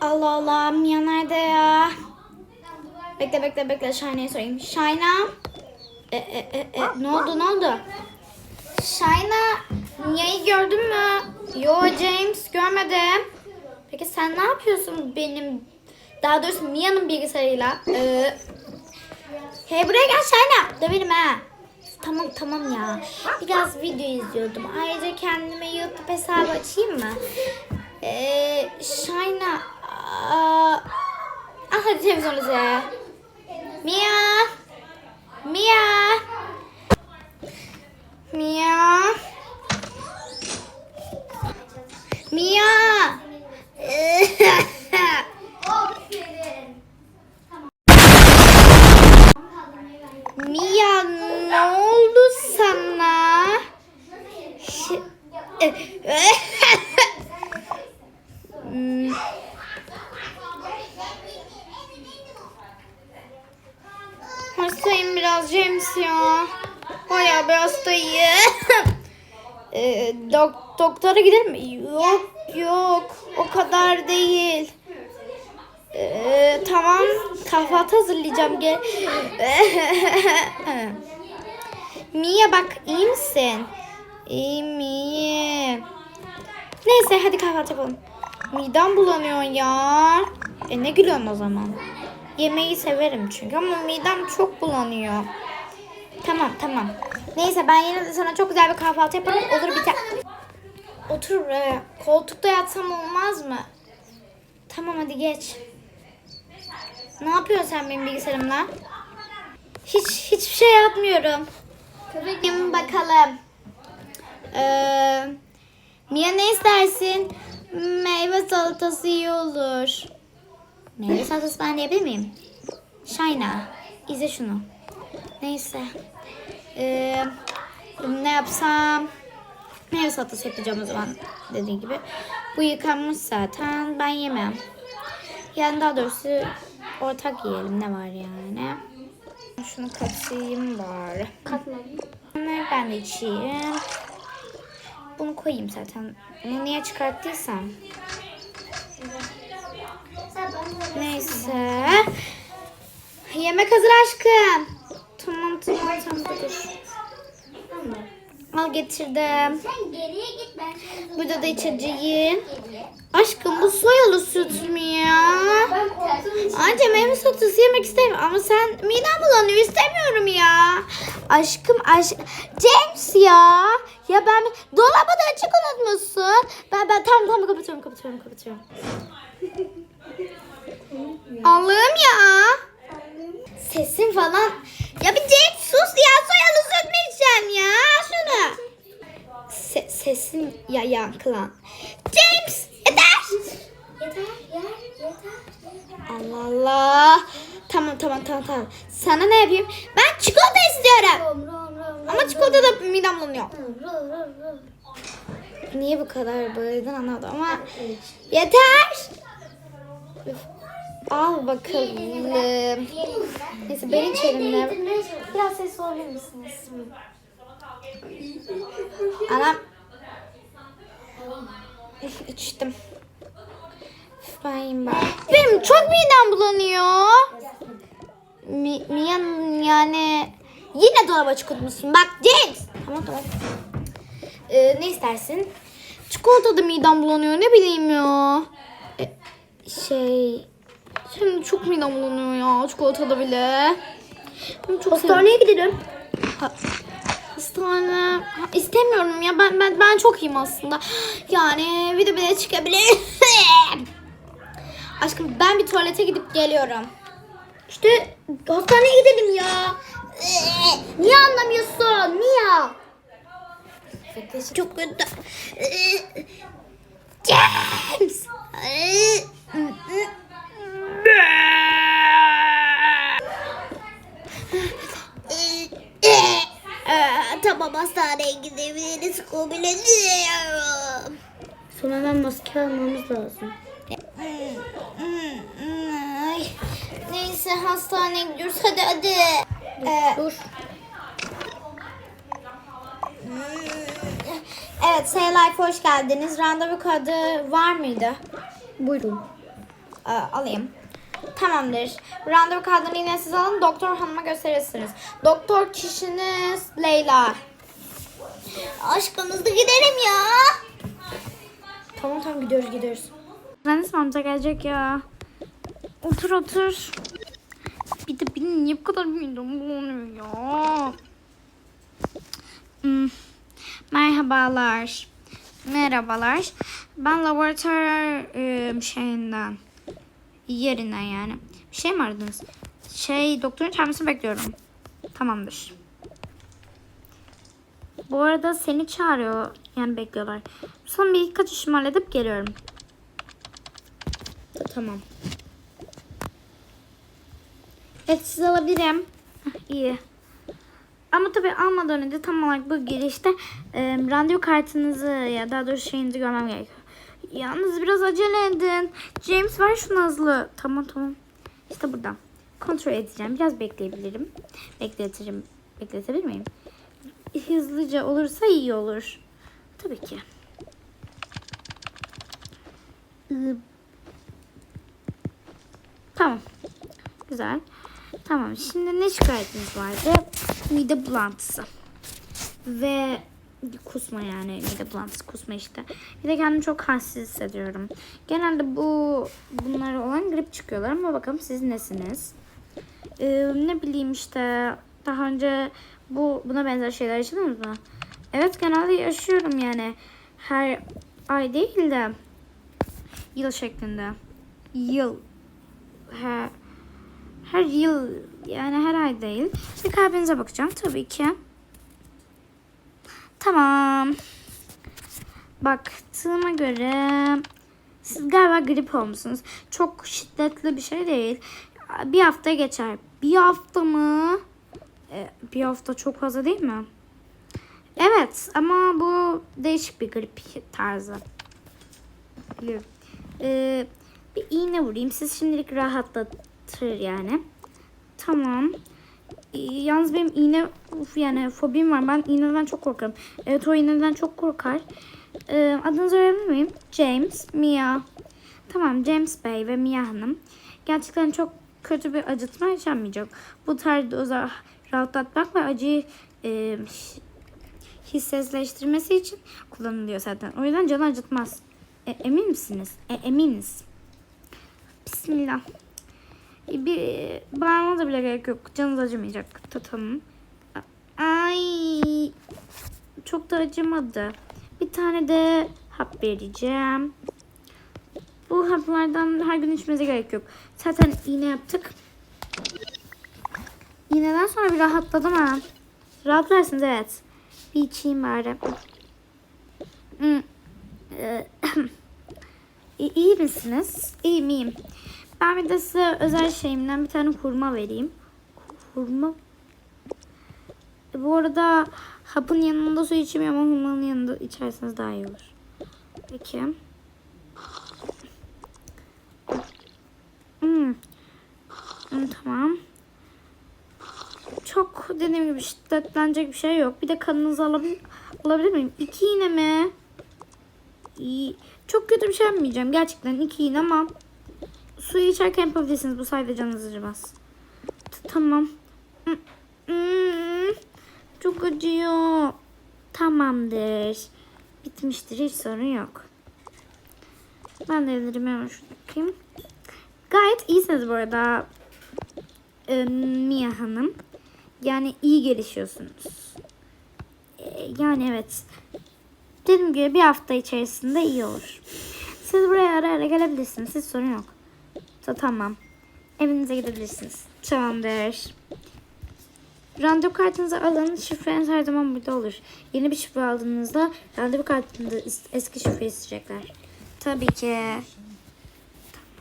Allah Allah Mia nerede ya? Bekle bekle bekle Shine'ye sorayım. Shine'a e, e, e, e, ne oldu ne oldu? Shine'a Mia'yı gördün mü? Yo James görmedim. Peki sen ne yapıyorsun benim daha doğrusu Mia'nın bilgisayarıyla? Ee, hey buraya gel Shine'a. Döverim ha. Tamam tamam ya. Biraz video izliyordum. Ayrıca kendime YouTube hesabı açayım mı? Ee, Shine'a. Aa, ah hadi televizyon izle. Mia. Mia. Mia. Mia. Mia ne oldu sana? Ş- Hmm. Hastayım biraz James ya. Baya bir hastayım. Ee, dok- doktora gidelim mi? Yok yok o kadar değil. Ee, tamam kahvaltı hazırlayacağım gel. Mia bak iyi misin? İyiyim iyiyim. Neyse hadi kahvaltı yapalım. Midem bulanıyor ya. E ne gülüyorum o zaman? Yemeği severim çünkü ama midem çok bulanıyor. Tamam tamam. Neyse ben yine de sana çok güzel bir kahvaltı yaparım. Olur biter. Otur buraya. Koltukta yatsam olmaz mı? Tamam hadi geç. Ne yapıyorsun sen benim bilgisayarımla? Hiç hiçbir şey yapmıyorum. Tabii bakalım. Ee, Mia ne istersin? Meyve salatası iyi olur. Meyve salatası ben de yapabilir miyim? Şayna. izle şunu. Neyse. Ee, ne yapsam? Meyve salatası yapacağım o zaman dediği gibi. Bu yıkanmış zaten. Ben yemem. Yani daha doğrusu ortak yiyelim. Ne var yani? Şunu katayım bari. Katmadım. Ben de içeyim. Bunu koyayım zaten. Bunu niye çıkarttıysam. Neyse. Yemek hazır aşkım. Tamam tamam tamam dur. Al getirdim. Sen geriye git ben Burada da içeceğim. Aşkım bu soyalı süt mü ya? Anca meyve salatası yemek istemiyorum ama sen midem bulanıyor istemiyorum ya. Aşkım aşk James ya. Ya ben dolabı da açık unutmuşsun. Ben ben tamam tamam kapatıyorum kapatıyorum kapatıyorum. Allah'ım ya. Sesin falan. Ya bir James sus ya soyalı içeceğim ya şunu. Se- sesin ya yankılan. James yeter. Yeter, yer, yeter. Allah Allah. Tamam tamam tamam tamam. Sana ne yapayım? Ben çikolata istiyorum. Ama çikolata da midem bulanıyor. Niye bu kadar bağırdın anladım ama yeter. Üf. Al bakalım. Neyse ben içerim. Biraz ses olabilir misiniz? Anam. İçtim. Ben. Benim çok midem bulanıyor. Mi, Mia'nın yani yine dolaba çıkartmışsın. Bak James. Tamam tamam. Ee, ne istersin? Çikolata da midem bulanıyor ne bileyim ya. E, şey şimdi çok midem bulanıyor ya çikolata da bile. Çok Hastaneye gidelim. Ha, hastane ha, istemiyorum ya ben ben ben çok iyiyim aslında. Yani bir de bile çıkabilir. Aşkım ben bir tuvalete gidip geliyorum. İşte hastaneye gidelim ya. Niye anlamıyorsun? Niye? Çok kötü. James. Tamam hastaneye gidebiliriz. Kabul ediyorum. Sonra hemen maske almamız lazım. Neyse hastaneye gidiyoruz. Hadi hadi. Ee, Dur. Evet, Say Life hoş geldiniz. Randevu kodu var mıydı? Buyurun. E, alayım. Tamamdır. Randevu kağıdını yine siz alın. Doktor hanıma gösterirsiniz. Doktor kişiniz Leyla. Aşkım hızlı gidelim ya. Tamam tamam gidiyoruz gidiyoruz. Mühendis amca gelecek ya. Otur otur. Bir de benim niye bu kadar midem bulanıyor ya? Hmm. Merhabalar. Merhabalar. Ben laboratuvar e, şeyinden yerinden yani. Bir şey mi aradınız? Şey doktorun çağırmasını bekliyorum. Tamamdır. Bu arada seni çağırıyor. Yani bekliyorlar. Son birkaç işimi halledip geliyorum. Tamam. Evet siz alabilirim. İyi. Ama tabii almadan önce tam olarak bu girişte e, randevu kartınızı ya daha doğrusu şeyinizi görmem gerekiyor. Yalnız biraz acele edin. James ver şunu hızlı. Tamam tamam. İşte burada. Kontrol edeceğim. Biraz bekleyebilirim. Bekletirim. Bekletebilir miyim? Hızlıca olursa iyi olur. Tabii ki. Tamam. Güzel. Tamam. Şimdi ne şikayetiniz vardı? Mide bulantısı. Ve kusma yani mide bulantısı kusma işte. Bir de kendimi çok halsiz hissediyorum. Genelde bu bunlara olan grip çıkıyorlar ama bakalım siz nesiniz? Ee, ne bileyim işte daha önce bu buna benzer şeyler yaşadınız mı? Evet genelde yaşıyorum yani. Her ay değil de yıl şeklinde. Yıl. Her, her yıl yani her ay değil. Bir kalbinize bakacağım tabii ki. Tamam. Baktığıma göre siz galiba grip olmuşsunuz. Çok şiddetli bir şey değil. Bir hafta geçer. Bir hafta mı? Ee, bir hafta çok fazla değil mi? Evet ama bu değişik bir grip tarzı. Ee, bir iğne vurayım. Siz şimdilik rahatlatır yani. Tamam. Yalnız benim iğne uf, yani fobim var. Ben iğneden çok korkarım. Evet o iğneden çok korkar. Ee, adınızı öğrenebilir miyim? James, Mia. Tamam James Bey ve Mia Hanım. Gerçekten çok kötü bir acıtma yaşanmayacak. Bu tarz doza rahatlatmak ve acıyı e, hissizleştirmesi için kullanılıyor zaten. O yüzden canı acıtmaz. E, emin misiniz? E, eminiz. Bismillah. E, bir bağırmana da bile gerek yok. Canınız acımayacak. Tatalım. Ay. Çok da acımadı. Bir tane de hap vereceğim. Bu haplardan her gün içmenize gerek yok. Zaten iğne yaptık. İğneden sonra bir rahatladım ha. Rahatlarsınız evet. Bir içeyim bari. Hmm. Ee, İyi misiniz? İyiyim iyiyim. Ben bir de size özel şeyimden bir tane hurma vereyim. Hurma. E, Bu arada hapın yanında su içmiyorum ama hurmanın yanında içerseniz daha iyi olur. Peki. Hmm. Hmm, tamam. Çok dediğim gibi şiddetlenecek bir şey yok. Bir de kanınızı alabilir, alabilir miyim? İki iğne mi? İyi. Çok kötü bir şey yapmayacağım. Gerçekten iki iğne ama suyu içerken yapabilirsiniz. Bu sayede canınız acımaz. Tamam. Çok acıyor. Tamamdır. Bitmiştir. Hiç sorun yok. Ben de ellerimi hemen şurada bakayım. Gayet iyisiniz bu arada. Ee, Mia Hanım. Yani iyi gelişiyorsunuz. Ee, yani evet. Dediğim gibi bir hafta içerisinde iyi olur. Siz buraya ara ara gelebilirsiniz. Siz sorun yok. Ta- Tamam. Evinize gidebilirsiniz. Tamamdır. Randevu kartınızı alın. Şifreniz her zaman burada olur. Yeni bir şifre aldığınızda randevu kartında eski şifreyi isteyecekler. Tabii ki.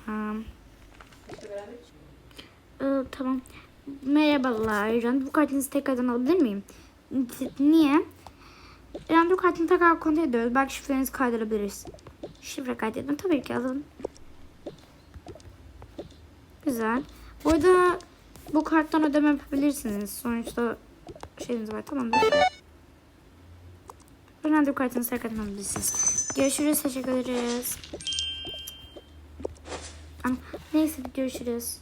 Tamam. Ee, tamam. Merhabalar. Randevu kartınızı tekrardan alabilir miyim? Niye? Randevu kartını tekrar kontrol ediyoruz. Belki şifrenizi kaydırabiliriz. Şifre kaydedin. Tabii ki alın. Güzel. Bu arada bu karttan ödeme yapabilirsiniz. Sonuçta şeyiniz var. Tamamdır. Randevu kartınızı tekrar alabilirsiniz. Görüşürüz. Teşekkür ederiz. An- Neyse görüşürüz.